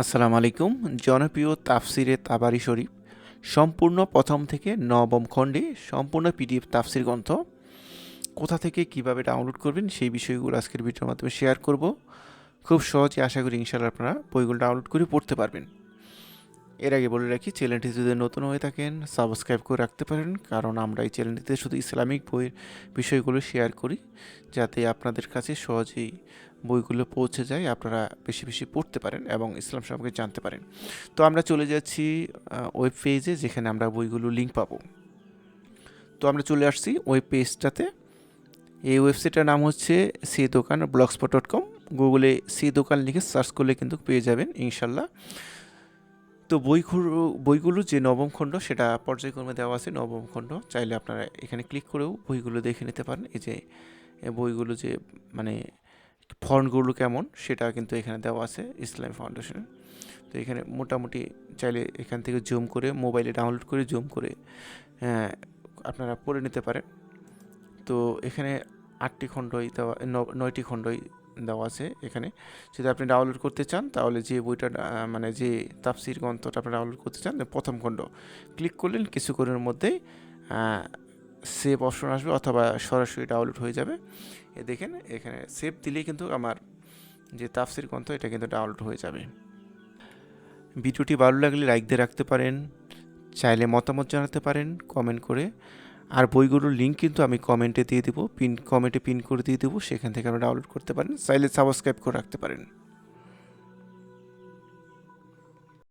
আসসালামু আলাইকুম। জনপ্রিয় তাফসিরে তাবারি শরীফ, সম্পূর্ণ প্রথম থেকে নবম খণ্ডে সম্পূর্ণ পিডিএফ তাফসির গ্রন্থ। কোথা থেকে কীভাবে ডাউনলোড করবেন সেই বিষয়গুলো আজকের ভিডিওর মাধ্যমে শেয়ার করব। খুব সহজে আশা করি ইনশাল্লাহ আপনারা বইগুলো ডাউনলোড করে পড়তে পারবেন। এর আগে বলে রাখি চ্যানেলটি যদি নতুন হয়ে থাকেন সাবস্ক্রাইব করে রাখতে পারেন। কারণ আমরা এই চ্যানেলটিতে শুধু ইসলামিক বইয়ের বিষয়গুলো শেয়ার করি, যাতে আপনাদের কাছে সহজেই বইগুলো পৌঁছে যায়, আপনারা বেশি বেশি পড়তে পারেন এবং ইসলাম সম্পর্কে জানতে পারেন। তো আমরা চলে যাচ্ছি ওয়েব পেজে যেখানে আমরা বইগুলো লিঙ্ক পাবো। তো আমরা চলে আসছি ওয়েব পেজটাতে এই ওয়েবসাইটের নাম হচ্ছে সি দোকান ব্লগস্পট ডট কম গুগলে সি দোকান লিখে সার্চ করলে কিন্তু পেয়ে যাবেন, ইনশাল্লাহ। তো বইগুলো বইগুলো যে নবম খণ্ড, সেটা পর্যায়ক্রমে দেওয়া আছে, নবম খণ্ড। চাইলে আপনারা এখানে ক্লিক করেও বইগুলো দেখে নিতে পারেন। এই যে বইগুলো যে মানে ফন্টগুলো কেমন, সেটা কিন্তু এখানে দেওয়া আছে, ইসলামী ফাউন্ডেশনের তো এখানে মোটামুটি চাইলে এখান থেকে জুম করে, মোবাইলে ডাউনলোড করে, জুম করে আপনারা পড়ে নিতে পারেন। তো এখানে আটটি খণ্ডই দেওয়া নয়টি খণ্ডই দেওয়া আছে এখানে। যদি আপনি ডাউনলোড করতে চান, তাহলে যে বইটা মানে যে তাফসির গ্রন্থটা আপনি ডাউনলোড করতে চান প্রথম খণ্ড। ক্লিক করলেন, কিছুক্ষণের মধ্যেই সেভ অপশন আসবে অথবা সরাসরি ডাউনলোড হয়ে যাবে। এ দেখেন, এখানে সেভ দিলেই কিন্তু আমার যে তাফসির গ্রন্থ, এটা কিন্তু ডাউনলোড হয়ে যাবে। ভিডিওটি ভালো লাগলে লাইক দিয়ে রাখতে পারেন, চাইলে মতামত জানাতে পারেন কমেন্ট করে। আর বইগুলোর লিঙ্ক কিন্তু আমি কমেন্টে দিয়ে দেবো পিন কমেন্টে পিন করে দিয়ে দেবো, সেখান থেকে আপনারা ডাউনলোড করতে পারেন। চাইলে সাবস্ক্রাইব করে রাখতে পারেন।